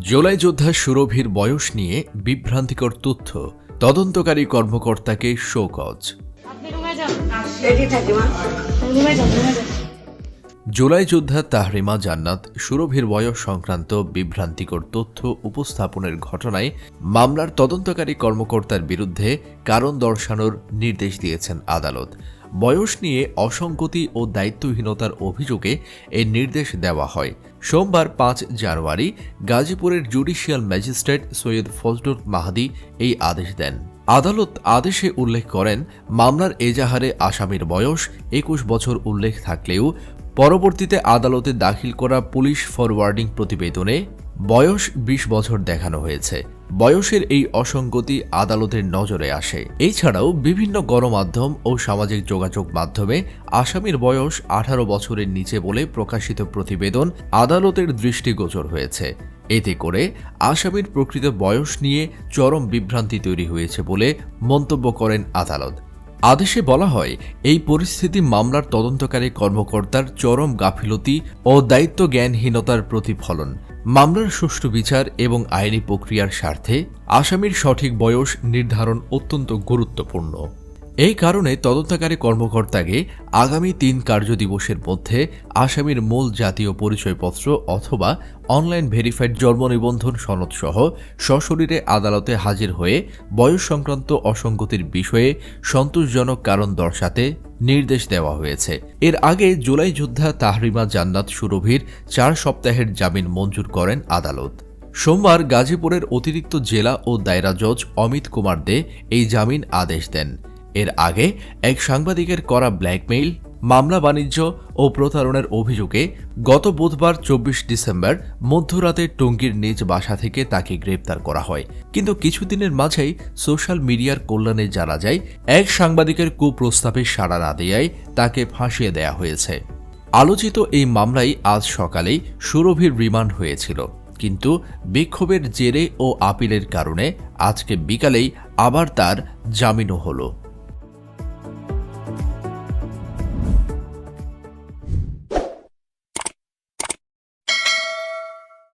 জুলাই যোদ্ধা সুরভির বয়স নিয়ে বিভ্রান্তিকর তথ্য তদন্তকারী কর্মকর্তাকে শোকজ। জুলাই যোদ্ধা তাহরিমা জান্নাত সুরভির বয়স সংক্রান্ত বিভ্রান্তিকর তথ্য উপস্থাপনের ঘটনায় মামলার তদন্তকারী কর্মকর্তার বিরুদ্ধে কারণ দর্শানোর নির্দেশ দিয়েছেন আদালত। বয়স নিয়ে অসঙ্গতি ও দায়িত্বহীনতার অভিযোগে এই নির্দেশ দেওয়া হয়। সোমবার পাঁচ জানুয়ারি গাজীপুরের জুডিশিয়াল ম্যাজিস্ট্রেট সৈয়দ ফজলুর মাহাদি এই আদেশ দেন। আদালত আদেশে উল্লেখ করেন, মামলার এজাহারে আসামির বয়স একুশ বছর উল্লেখ থাকলেও পরবর্তীতে আদালতে দাখিল করা পুলিশ ফরওয়ার্ডিং প্রতিবেদনে বয়স ২০ বছর দেখানো হয়েছে। বয়সের এই অসঙ্গতি আদালতের নজরে আসে। এছাড়াও বিভিন্ন গণমাধ্যম ও সামাজিক যোগাযোগ মাধ্যমে আসামির বয়স আঠারো বছরের নিচে বলে প্রকাশিত প্রতিবেদন আদালতের দৃষ্টিগোচর হয়েছে। এতে করে আসামির প্রকৃত বয়স নিয়ে চরম বিভ্রান্তি তৈরি হয়েছে বলে মন্তব্য করেন আদালত। আদেশে বলা হয়, এই পরিস্থিতি মামলার তদন্তকারী কর্মকর্তার চরম গাফিলতি ও দায়িত্ব জ্ঞানহীনতার প্রতিফলন। মামলার সুষ্ঠু বিচার এবং আইনি প্রক্রিয়ার স্বার্থে আসামির সঠিক বয়স নির্ধারণ অত্যন্ত গুরুত্বপূর্ণ। এই কারণে তদন্তকারী কর্মকর্তাকে আগামী তিন কার্যদিবসের মধ্যে আসামির মূল জাতীয় পরিচয়পত্র অথবা অনলাইন ভেরিফাইড জন্ম নিবন্ধন সনদ সহ সশরীরে আদালতে হাজির হয়ে বয়স সংক্রান্ত অসঙ্গতির বিষয়ে সন্তোষজনক কারণ দর্শাতে নির্দেশ দেওয়া হয়েছে। এর আগে জুলাই যোদ্ধা তাহরিমা জান্নাত সুরভির চার সপ্তাহের জামিন মঞ্জুর করেন আদালত। সোমবার গাজীপুরের অতিরিক্ত জেলা ও দায়রা জজ অমিত কুমার দে এই জামিন আদেশ দেন। এর আগে এক সাংবাদিকের করা ব্ল্যাকমেইল, মামলা বাণিজ্য ও প্রতারণার অভিযোগে গত বুধবার চব্বিশ ডিসেম্বর মধ্যরাতে টঙ্গীর নিজ বাসা থেকে তাকে গ্রেপ্তার করা হয়। কিন্তু কিছুদিনের মাঝেই সোশ্যাল মিডিয়ার কল্যাণে জানা যায়, এক সাংবাদিকের কুপ্রস্তাবে সাড়া না দেয়ায় তাকে ফাঁসিয়ে দেয়া হয়েছে। আলোচিত এই মামলায় আজ সকালেই সুরভির রিমান্ড হয়েছিল। কিন্তু বিক্ষোভের জেরে ও আপিলের কারণে আজকে বিকালেই আবার তার জামিনও হলো।